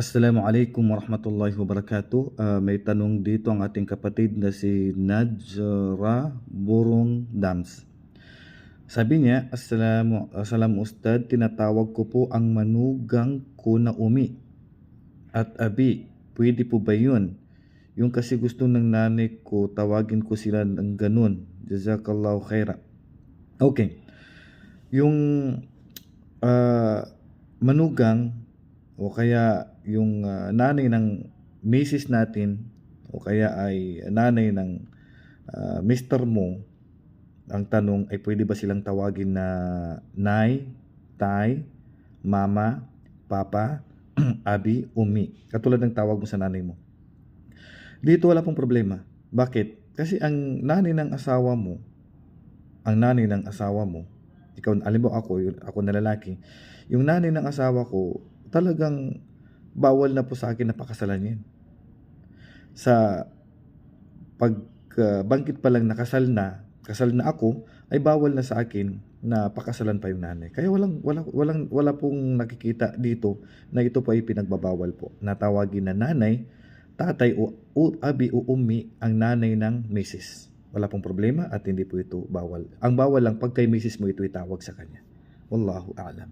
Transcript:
Assalamualaikum warahmatullahi wabarakatuh. Ah, may tanong dito ang ating kapatid na si Najra Burong Dams. Sabi niya, Assalamu, Assalamu Ustad, tinatawag ko po ang manugang ko na umi. At abi, pwede po ba yun? Yung kasi gusto ng nanay ko, tawagin ko sila ng ganun. Jazakallahu khaira. Okay. Yung ah, manugang o kaya yung ah, nanay ng misis natin o kaya ay nanay ng ah, mister mo ang tanong ay pwede ba silang tawagin na nay, tay, mama, papa, abi, umi. Katulad ng tawag mo sa nanay mo. Dito wala pong problema. Bakit? Kasi ang nanay ng asawa mo, ang nanay ng asawa mo, ikaw, alam mo ako, yun- ako na lalaki, yung nanay ng asawa ko, talagang bawal na po sa akin na pakasalan. Sa pagbangkit pa lang nakasal na, kasal na ako, ay bawal na sa akin na pakasalan pa yung nanay. Kaya walang, walang, walang, wala pong nakikita dito na ito po ay pinagbabawal po. Natawagin na nanay, tatay o, o abi o umi ang nanay ng misis. Wala pong problema at hindi po ito bawal. Ang bawal lang pag kay misis mo ito itawag sa kanya. Wallahu a'lam.